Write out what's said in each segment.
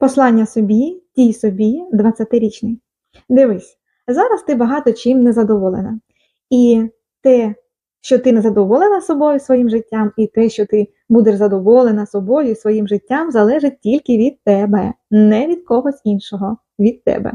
Послання собі, тій собі, 20-річний. Дивись, зараз ти багато чим незадоволена. І те, що ти незадоволена собою своїм життям, і те, що ти будеш задоволена собою своїм життям, залежить тільки від тебе, не від когось іншого, від тебе.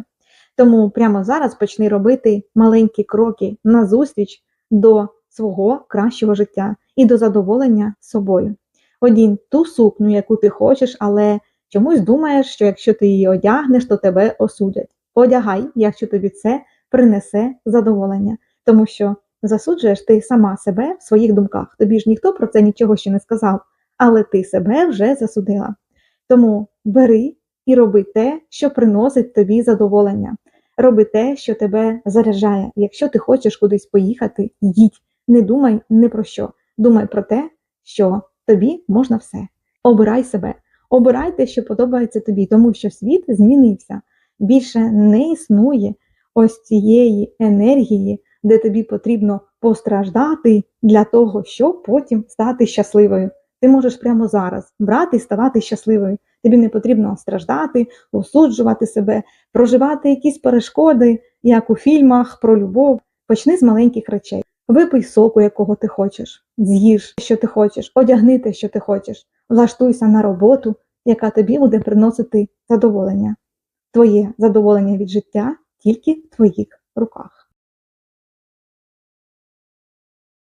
Тому прямо зараз почни робити маленькі кроки назустріч до свого кращого життя і до задоволення собою. Одінь ту сукню, яку ти хочеш, але чомусь думаєш, що якщо ти її одягнеш, то тебе осудять. Одягай, якщо тобі це принесе задоволення, тому що засуджуєш ти сама себе в своїх думках. Тобі ж ніхто про це нічого ще не сказав, але ти себе вже засудила. Тому бери і роби те, що приносить тобі задоволення. Роби те, що тебе заряджає. Якщо ти хочеш кудись поїхати, їдь. Не думай ні про що. Думай про те, що тобі можна все. Обирай себе, обирай те, що подобається тобі, тому що світ змінився. Більше не існує ось цієї енергії, де тобі потрібно постраждати для того, щоб потім стати щасливою. Ти можеш прямо зараз брати і ставати щасливою. Тобі не потрібно страждати, осуджувати себе, проживати якісь перешкоди, як у фільмах про любов. Почни з маленьких речей. Випий соку, якого ти хочеш, з'їж, що ти хочеш, одягни те, що ти хочеш, влаштуйся на роботу, яка тобі буде приносити задоволення. Твоє задоволення від життя тільки в твоїх руках.